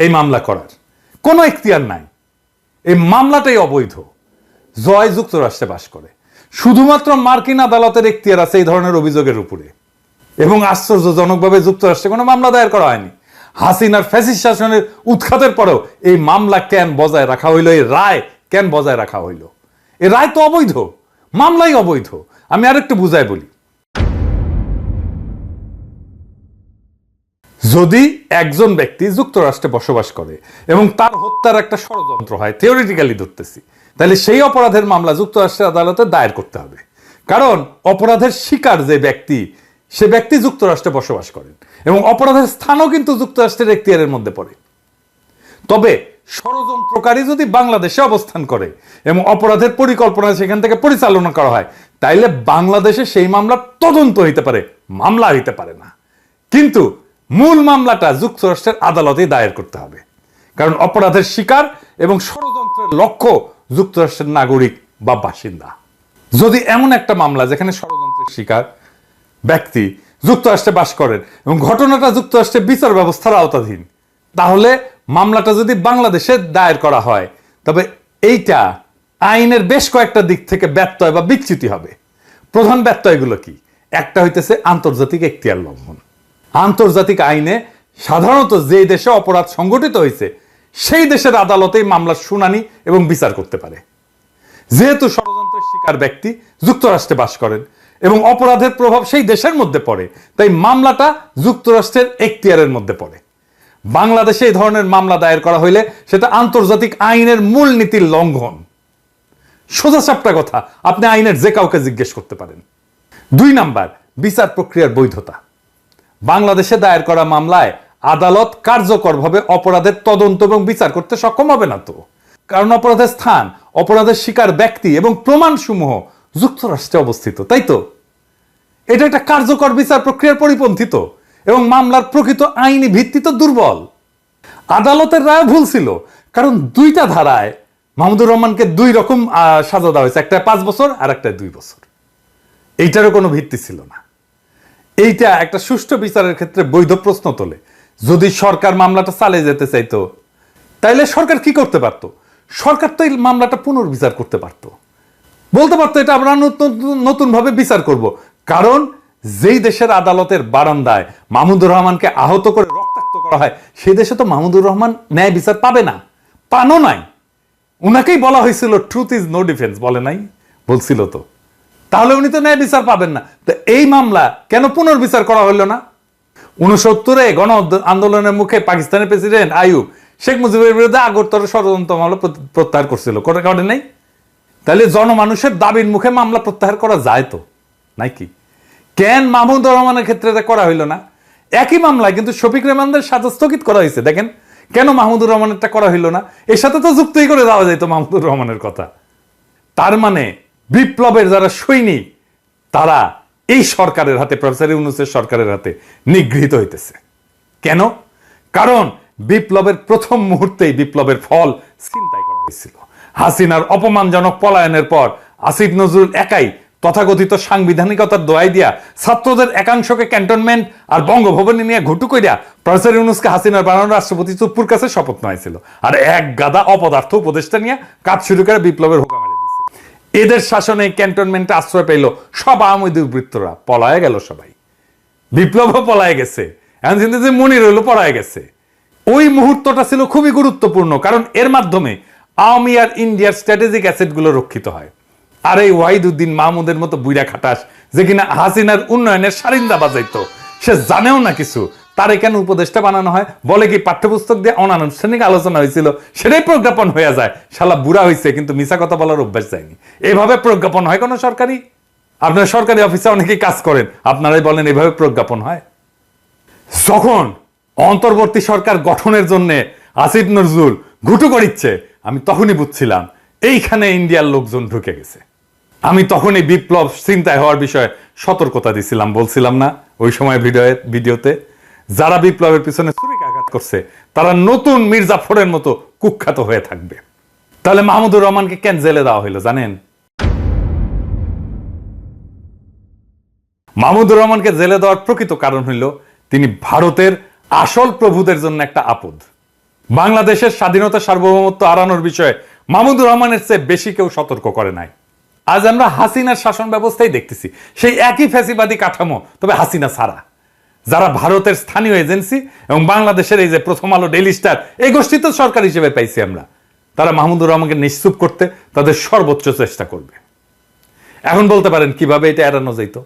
এই মামলা করার। কোনো এখতিয়ার নাই। এই মামলাটাই অবৈধ। জয় যুক্তরাষ্ট্রে বাস করে। শুধুমাত্র মার্কিন আদালতের এখতিয়ার আছে এই ধরনের অভিযোগের উপরে। এবং আশ্চর্যজনকভাবে যুক্তরাষ্ট্রে কোনো মামলা দায়ের করা হয়নি। হাসিনার ফ্যাসিস শাসনের উৎখাতের পরেও এই মামলা কেন বজায় রাখা হইল? এই রায় কেন বজায় রাখা হইল? এই রায় তো অবৈধ। মামলাই অবৈধ। আমি আরেকটু বুঝাই বলি। যদি একজন ব্যক্তি যুক্তরাষ্ট্রে বসবাস করে এবং তার হত্যার একটা ষড়যন্ত্র হয় থিওরিটিক্যালি ধরতেছি, তাহলে সেই অপরাধের মামলা যুক্তরাষ্ট্রের আদালতে দায়ের করতে হবে। কারণ অপরাধের শিকার যে ব্যক্তি, সে ব্যক্তি যুক্তরাষ্ট্রে বসবাস করেন এবং অপরাধের স্থানও কিন্তু যুক্তরাষ্ট্রের এখতিয়ারের মধ্যে পড়ে। তবে ষড়যন্ত্রকারী যদি বাংলাদেশে অবস্থান করে এবং অপরাধের পরিকল্পনা সেখান থেকে পরিচালনা করা হয়, তাইলে বাংলাদেশে সেই মামলা তদন্ত হইতে পারে, মামলা হইতে পারে না। কিন্তু মূল মামলাটা যুক্তরাষ্ট্রের আদালতে দায়ের করতে হবে। কারণ অপরাধের শিকার এবং ষড়যন্ত্রের লক্ষ্য যুক্তরাষ্ট্রের নাগরিক বা বাসিন্দা। যদি এমন একটা মামলা যেখানে ষড়যন্ত্রের শিকার ব্যক্তি যুক্তরাষ্ট্রে বাস করেন এবং ঘটনাটা যুক্তরাষ্ট্রের বিচার ব্যবস্থার আওতাধীন, তাহলে মামলাটা যদি বাংলাদেশে দায়ের করা হয়, তবে এইটা আইনের বেশ কয়েকটা দিক থেকে ব্যত্যয় বা বিচ্যুতি হবে। প্রধান ব্যত্যয়গুলো কি? একটা হইতেছে আন্তর্জাতিক এখতিয়ার লঙ্ঘন। আন্তর্জাতিক আইনে সাধারণত যে দেশে অপরাধ সংগঠিত হয়েছে, সেই দেশের আদালতেই মামলার শুনানি এবং বিচার করতে পারে। যেহেতু ষড়যন্ত্রের শিকার ব্যক্তি যুক্তরাষ্ট্রে বাস করেন এবং অপরাধের প্রভাব সেই দেশের মধ্যে পড়ে, তাই মামলাটা যুক্তরাষ্ট্রের এখতিয়ারের মধ্যে পড়ে। বাংলাদেশে এই ধরনের মামলা দায়ের করা হইলে সেটা আন্তর্জাতিক আইনের মূল নীতির লঙ্ঘন। সোজা সাপটা কথা, আপনি আইনের যে কাউকে জিজ্ঞেস করতে পারেন। দুই নাম্বার, বিচার প্রক্রিয়ার বৈধতা। বাংলাদেশে দায়ের করা মামলায় আদালত কার্যকরভাবে অপরাধের তদন্ত এবং বিচার করতে সক্ষম হবে না তো। কারণ অপরাধের স্থান, অপরাধের শিকার ব্যক্তি এবং প্রমাণসমূহ যুক্তরাষ্ট্রে অবস্থিত, তাই তো? এটা একটা কার্যকর বিচার প্রক্রিয়ার পরিপন্থিত এবং মামলার প্রকৃত আইনি ভিত্তি তো দুর্বল। আদালতের রায় ভুল ছিল, কারণ দুইটা ধারায় মাহমুদুর রহমানকে দুই রকম সাজা দেওয়া হয়েছে, একটা পাঁচ বছর আর একটা দুই বছর। এইটারও কোনো ভিত্তি ছিল না। এইটা একটা সুষ্ঠু বিচারের ক্ষেত্রে বৈধ প্রশ্ন তোলে। যদি সরকার মামলাটা চালিয়ে যেতে চাইতো, তাইলে সরকার কি করতে পারতো? সরকার তো এই মামলাটা পুনর্বিচার করতে পারতো। বলতে পারতো, এটা আমরা নতুন নতুন ভাবে বিচার করব। কারণ যেই দেশের আদালতের বারান্দায় মাহমুদুর রহমানকে আহত করে রক্তাক্ত করা হয়, সেই দেশে তো মাহমুদুর রহমান ন্যায় বিচার পাবে না। পানো নাই। উনাকেই বলা হয়েছিল ট্রুথ ইজ নো ডিফেন্স বলে নাই? বলছিল তো। তাহলে উনি তো ন্যায় বিচার পাবেন না। তো এই মামলা কেন পুনর্বিচার করা হলো না? উনসত্তরে গণ আন্দোলনের মুখে পাকিস্তানের প্রেসিডেন্ট আইয়ুব শেখ মুজিবের বিরুদ্ধে আগরতলা ষড়যন্ত্র মামলা প্রত- প্রত্যাহার করছিল। করে কারণে নেই? তাহলে জনমানুষের দাবির মুখে মামলা প্রত্যাহার করা যায় তো? নাকি কেন মাহমুদুর রহমানের ক্ষেত্রে এটা করা হইল না? একই মামলায় কিন্তু শফিক রেহমানদের সাথে স্থগিত করা হয়েছে। দেখেন, কেন মাহমুদুর রহমানেরটা করা হইল না? এর সাথে তো যুক্তই করে দেওয়া যেত মাহমুদুর রহমানের কথা। তার মানে বিপ্লবের যারা সৈনিক, তারা এই সরকারের হাতে, প্রফেসর ইউনুসের সরকারের হাতে নিগৃহীত হইতেছে। কেন? কারণ বিপ্লবের প্রথম মুহূর্তেই বিপ্লবের ফল চিন্তাই করা হয়েছিল। হাসিনার অপমানজনক পলায়নের পর আসিফ নজরুল একাই তথাকথিত সাংবিধানিকতার দোয়াই দিয়া ছাত্রদের একাংশকে ক্যান্টনমেন্ট আর বঙ্গভবনে নিয়ে ঘুটু কইরা প্রফেসর ইউনুসকে হাসিনার বানানো রাষ্ট্রপতি চুপ্পুর কাছে শপথ নেওয়াইছিল আর এক গাদা অপদার্থ উপদেষ্টা নিয়ে কাজ শুরু করে বিপ্লবের হোকা এদের শাসনে ক্যান্টনমেন্টে আশ্রয় পেল সব আওয়ামী দুর্বৃত্তরা পলায় গেল সবাই। বিপ্লবও পলায় গেছে। এখন কিন্তু যে মনির হইল, পলায় গেছে। ওই মুহূর্তটা ছিল খুবই গুরুত্বপূর্ণ, কারণ এর মাধ্যমে আওয়ামী আর ইন্ডিয়ার স্ট্র্যাটেজিক অ্যাসেটগুলো রক্ষিত হয়। আর এই ওয়াহিদুদ্দিন মাহমুদের মতো বুইরা খাটাস, যে কিনা হাসিনার উন্নয়নের সারিন্দা বাজাইতো, সে জানেও না কিছু। তার কেন উপদেষ্টা বানানো হয়? বলে কি পাঠ্যপুস্তক দিয়ে অনানুষ্ঠানিক আলোচনা হয়েছিল? সেটাই প্রজ্ঞাপন হয়ে যায়। শালা বুড়া হয়েছে কিন্তু মিশা কথা বলার অভ্যাস যায়নি। এভাবে প্রজ্ঞাপন হয় কোনো সরকারি? আপনার সরকারি অফিসে অনেকেই কাজ করেন। আপনারাই বলেন, এভাবে প্রজ্ঞাপন হয়? যখন অন্তর্বর্তী সরকার গঠনের জন্য আসিফ নজরুল ঘুটু করিচ্ছে আমি তখনই বুঝছিলাম, এইখানে ইন্ডিয়ার লোকজন ঢুকে গেছে। আমি তখনই বিপ্লব চিন্তায় হওয়ার বিষয়ে সতর্কতা দিছিলাম। বলছিলাম না, ওই সময় ভিডিও ভিডিওতে যারা বিপ্লবের পিছনে ছুরিকাঘাত করছে, তারা নতুন মির্জাফরের মতো কুখ্যাত হয়ে থাকবে। তাহলে মাহমুদুর রহমানকে কেন জেলে দেওয়া হইল জানেন? মাহমুদুর রহমানকে জেলে দেওয়ার প্রকৃত কারণ হইল তিনি ভারতের আসল প্রভুদের জন্য একটা আপদ। বাংলাদেশের স্বাধীনতা সার্বভৌমত্ব আড়ানোর বিষয়ে মাহমুদুর রহমানের চেয়ে বেশি কেউ সতর্ক করে নাই। আজ আমরা হাসিনার শাসন ব্যবস্থাই দেখতেছি। সেই একই ফ্যাসিবাদী কাঠামো, তবে হাসিনা ছাড়া। যারা ভারতের স্থানীয় এজেন্সি এবং বাংলাদেশের এই যে প্রথম আলো ডেলি স্টার, এই গোষ্ঠী তো সরকার হিসেবে পাইছি আমরা। তারা মাহমুদুর রহমানকে নিশ্চুপ করতে তাদের সর্বোচ্চ চেষ্টা করবে। এখন বলতে পারেন, কীভাবে এটা এড়ানো যেত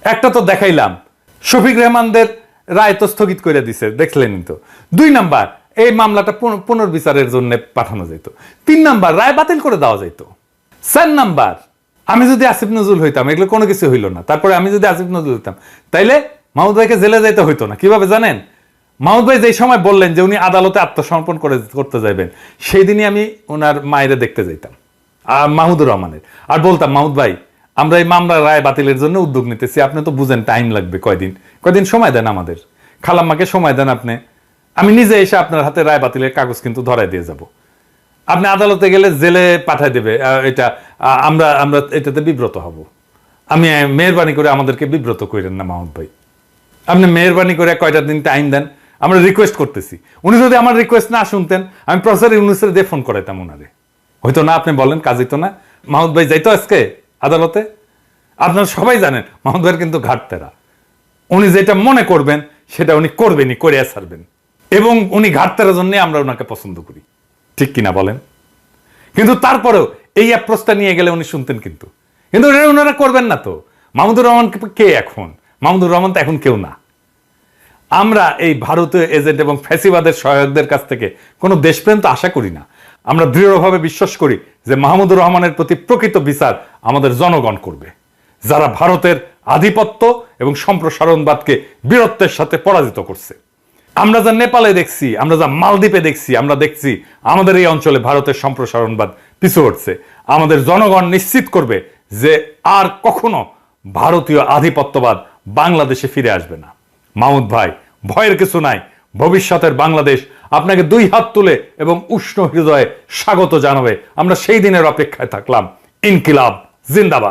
একটা তো দেখাইলাম, শফিক রহমানদের রায় তো স্থগিত করে দিছে, দেখলেন তো। দুই নাম্বার, এই মামলাটা পুন- পুনর্বিচারের জন্য পাঠানো যেত তিন নাম্বার, রায় বাতিল করে দেওয়া যেত চার নাম্বার আমি যদি আসিফ নজরুল হইতাম, এগুলো কোনো কিছু হইল না। তারপরে আমি যদি আসিফ নজরুল হইতাম, তাইলে মাহমুদ ভাইকে জেলে যাইতে হইতো না। কীভাবে জানেন? মাহমুদ ভাই যেই সময় বললেন যে উনি আদালতে আত্মসমর্পণ করে করতে যাইবেন, সেই দিনই আমি ওনার মায়েরে দেখতে যাইতাম আর মাহমুদুর রহমানের। আর বলতাম, মাহমুদ ভাই, আমরা এই মামলার রায় বাতিলের জন্য উদ্যোগ নিতেছি। আপনি তো বুঝেন টাইম লাগবে কয়দিন। কয়দিন সময় দেন আমাদের? খালাম্মাকে সময় দেন আপনি। আমি নিজে এসে আপনার হাতে রায় বাতিলের কাগজ কিন্তু ধরাই দিয়ে যাব। আপনি আদালতে গেলে জেলে পাঠায় দেবে এটা আমরা আমরা এটাতে বিব্রত হব। আমি মেহরবানি করে আমাদেরকে বিব্রত করেন না মাহমুদ ভাই। আপনি মেহরবানি করে কয়টা দিন টাইম দেন? আমরা রিকোয়েস্ট করতেছি। উনি যদি আমার রিকোয়েস্ট না শুনতেন, আমি প্রফেসর ইউনুসের দিয়ে ফোন করাইতাম ওনারে হয়তো না আপনি বলেন, কাজ হইতো না। মাহমুদ ভাই যাইতো আজকে আদালতে? আপনারা সবাই জানেন, মাহমুদ ভাইয়ের কিন্তু ঘাটতেরা। উনি যেটা মনে করবেন, সেটা উনি করবেনই করে ছাড়বেন। এবং উনি ঘাটতেরার জন্য আমরা ওনাকে পছন্দ করি। ঠিক কিনা বলেন? কিন্তু তারপরেও এই অ্যাপ্রোচটা নিয়ে গেলে উনি শুনতেন কিন্তু। কিন্তু এটা ওনারা করবেন না তো। মাহমুদুর রহমান কে এখন? মাহমুদুর রহমান তো এখন কেউ না। আমরা এই ভারতীয় এজেন্ট এবং ফ্যাসিবাদের সহায়কদের কাছ থেকে কোনো দেশপ্রেম তো আশা করি না। আমরা দৃঢ়ভাবে বিশ্বাস করি যে মাহমুদুর রহমানের প্রতি প্রকৃত বিচার আমাদের জনগণ করবে। যারা ভারতের আধিপত্য এবং সম্প্রসারণবাদকে বীরত্বের সাথে পরাজিত করছে। আমরা যা নেপালে দেখছি, আমরা যা মালদ্বীপে দেখছি, আমরা দেখছি আমাদের এই অঞ্চলে ভারতের সম্প্রসারণবাদ পিছু আমাদের জনগণ নিশ্চিত করবে যে আর কখনো ভারতীয় আধিপত্যবাদ বাংলাদেশে ফিরে আসবে না। মামুদ ভাই, ভয়ের কিছু নাই। ভবিষ্যতের বাংলাদেশ আপনাকে দুই হাত তুলে এবং উষ্ণ হৃদয়ে স্বাগত জানাবে। আমরা সেই দিনের অপেক্ষায় থাকলাম। ইনকিলাব, জিন্দাবাদ।